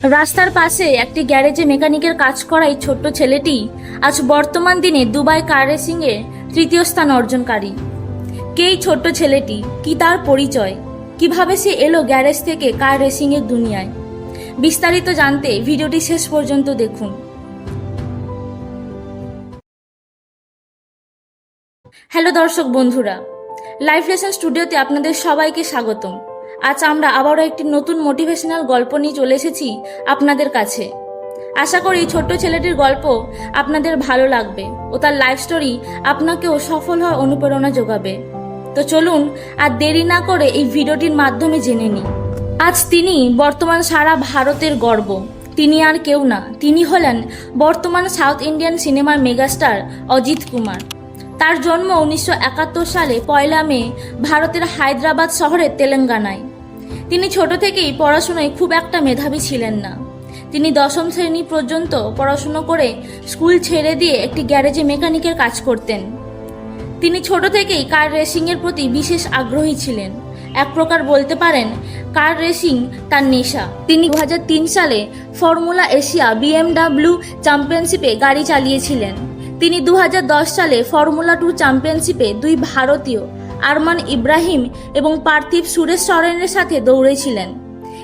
রাস্তার পাশে একটি গ্যারেজে মেকানিকের কাজ করা এই ছোট্ট ছেলেটি আজ বর্তমান দিনে দুবাই কার রেসিংয়ে তৃতীয় স্থান অর্জনকারী। কে এই ছোট্ট ছেলেটি? কি তার পরিচয়? কীভাবে সে এলো গ্যারেজ থেকে কার রেসিংয়ের দুনিয়ায়? বিস্তারিত জানতে ভিডিওটি শেষ পর্যন্ত দেখুন। হ্যালো দর্শক বন্ধুরা, লাইফ লেসন স্টুডিওতে আপনাদের সবাইকে স্বাগতম। আজ আমরা আবারও একটি নতুন মোটিভেশনাল গল্প নিয়ে চলে এসেছি আপনাদের কাছে। আশা করি ছোট্ট ছেলেটির গল্প আপনাদের ভালো লাগবে ও তার লাইফ স্টোরি আপনাকেও সফল হওয়ার অনুপ্রেরণা যোগাবে। তো চলুন আর দেরি না করে এই ভিডিওটির মাধ্যমে জেনে নিই। আজ তিনি বর্তমান সারা ভারতের গর্ব। তিনি আর কেউ না, তিনি হলেন বর্তমান সাউথ ইন্ডিয়ান সিনেমার মেগাস্টার অজিত কুমার। তার জন্ম উনিশশো একাত্তর সালে পয়লা মে ভারতের হায়দ্রাবাদ শহরের তেলেঙ্গানায়। তিনি ছোট থেকেই পড়াশোনায় খুব একটা মেধাবী ছিলেন না। তিনি দশম শ্রেণি পর্যন্ত পড়াশুনো করে স্কুল ছেড়ে দিয়ে একটি গ্যারেজে মেকানিকের কাজ করতেন। তিনি ছোট থেকেই কার রেসিংয়ের প্রতি বিশেষ আগ্রহী ছিলেন। এক প্রকার বলতে পারেন, কার রেসিং তার নেশা। তিনি দু হাজার তিন সালে ফর্মুলা এশিয়া বিএমডাব্লিউ চ্যাম্পিয়নশিপে গাড়ি চালিয়েছিলেন। তিনি দু হাজার দশ সালে ফর্মুলা টু চ্যাম্পিয়নশিপে দুই ভারতীয় আরমান ইব্রাহিম এবং পার্থিব সুরেশ সরেনের সাথে দৌড়েছিলেন।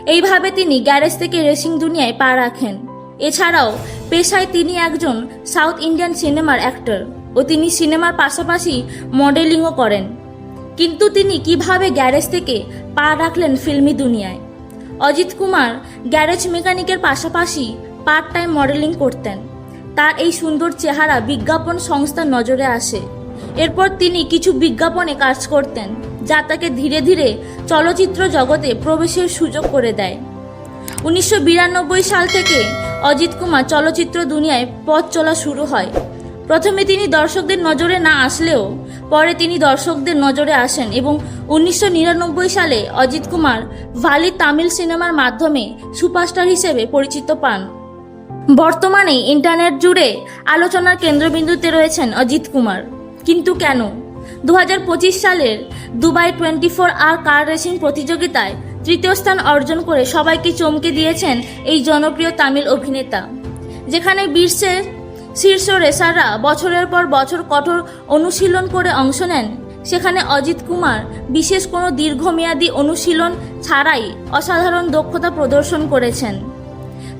এইভাবে তিনি গ্যারেজ থেকে রেসিং দুনিয়ায় পা রাখেন। এছাড়াও পেশায় তিনি একজন সাউথ ইন্ডিয়ান সিনেমার অ্যাক্টর ও তিনি সিনেমার পাশাপাশি মডেলিংও করেন। কিন্তু তিনি কীভাবে গ্যারেজ থেকে পা রাখলেন ফিল্মি দুনিয়ায়? অজিত কুমার গ্যারেজ মেকানিকের পাশাপাশি পার্ট টাইম মডেলিং করতেন। তার এই সুন্দর চেহারা বিজ্ঞাপন সংস্থার নজরে আসে। এরপর তিনি কিছু বিজ্ঞাপনে কাজ করতেন, যা তাকে ধীরে ধীরে চলচ্চিত্র জগতে প্রবেশের সুযোগ করে দেয়। উনিশশো বিরানব্বই সাল থেকে অজিত কুমার চলচ্চিত্র দুনিয়ায় পথ চলা শুরু হয়। প্রথমে তিনি দর্শকদের নজরে না আসলেও পরে তিনি দর্শকদের নজরে আসেন এবং উনিশশো নিরানব্বই সালে অজিত কুমার ভালি তামিল সিনেমার মাধ্যমে সুপারস্টার হিসেবে পরিচিত পান। বর্তমানে ইন্টারনেট জুড়ে আলোচনার কেন্দ্রবিন্দুতে রয়েছেন অজিত কুমার। কিন্তু কেন? দু হাজার পঁচিশ সালের দুবাই টোয়েন্টি ফোর আর কার রেসিং প্রতিযোগিতায় তৃতীয় স্থান অর্জন করে সবাইকে চমকে দিয়েছেন এই জনপ্রিয় তামিল অভিনেতা, যেখানে বিশ্বের শীর্ষ রেসাররা বছরের পর বছর কঠোর অনুশীলন করে অংশ নেন। সেখানে অজিত কুমার বিশেষ কোনো দীর্ঘমেয়াদী অনুশীলন ছাড়াই অসাধারণ দক্ষতা প্রদর্শন করেছেন।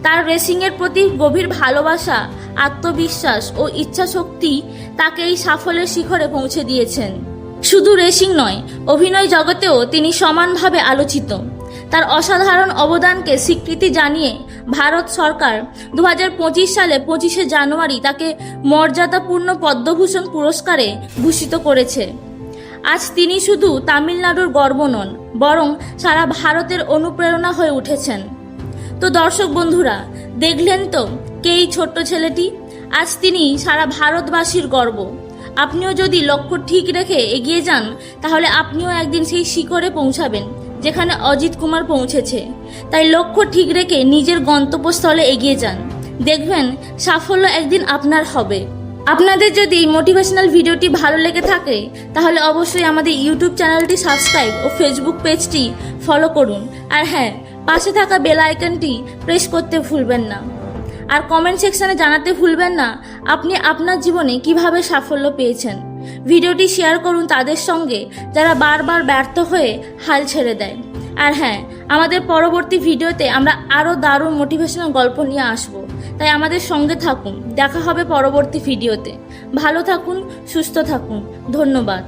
তার রেসিংয়ের প্রতি গভীর ভালোবাসা, আত্মবিশ্বাস ও ইচ্ছাশক্তি তাকে এই সাফল্যের শিখরে পৌঁছে দিয়েছেন। শুধু রেসিং নয়, অভিনয় জগতেও তিনি সমানভাবে আলোচিত। তার অসাধারণ অবদানকে স্বীকৃতি জানিয়ে ভারত সরকার দু হাজার পঁচিশ সালে পঁচিশে জানুয়ারি তাকে মর্যাদাপূর্ণ পদ্মভূষণ পুরস্কারে ভূষিত করেছে। আজ তিনি শুধু তামিলনাড়ুর গর্ব নন, বরং সারা ভারতের অনুপ্রেরণা হয়ে উঠেছেন। তো দর্শক বন্ধুরা, দেখলেন তো কে এই ছোট্ট ছেলেটি? আজ তিনি সারা ভারতবাসীর গর্ব। আপনিও যদি লক্ষ্য ঠিক রেখে এগিয়ে যান, তাহলে আপনিও একদিন সেই শিখরে পৌঁছাবেন, যেখানে অজিত কুমার পৌঁছেছে। তাই লক্ষ্য ঠিক রেখে নিজের গন্তব্যস্থলে এগিয়ে যান। দেখবেন, সাফল্য একদিন আপনার হবে। আপনাদের যদি এই মোটিভেশনাল ভিডিওটি ভালো লেগে থাকে, তাহলে অবশ্যই আমাদের ইউটিউব চ্যানেলটি সাবস্ক্রাইব ও ফেসবুক পেজটি ফলো করুন। আর হ্যাঁ পাশে থাকা বেল আইকনটি প্রেস করতে ভুলবেন না। আর কমেন্ট সেকশনে জানাতে ভুলবেন না আপনি আপনার জীবনে কীভাবে সাফল্য পেয়েছেন। ভিডিওটি শেয়ার করুন তাদের সঙ্গে যারা বারবার ব্যর্থ হয়ে হাল ছেড়ে দেয়। আর হ্যাঁ আমাদের পরবর্তী ভিডিওতে আমরা আরও দারুণ মোটিভেশনাল গল্প নিয়ে আসব। তাই আমাদের সঙ্গে থাকুন। দেখা হবে পরবর্তী ভিডিওতে। ভালো থাকুন, সুস্থ থাকুন। ধন্যবাদ।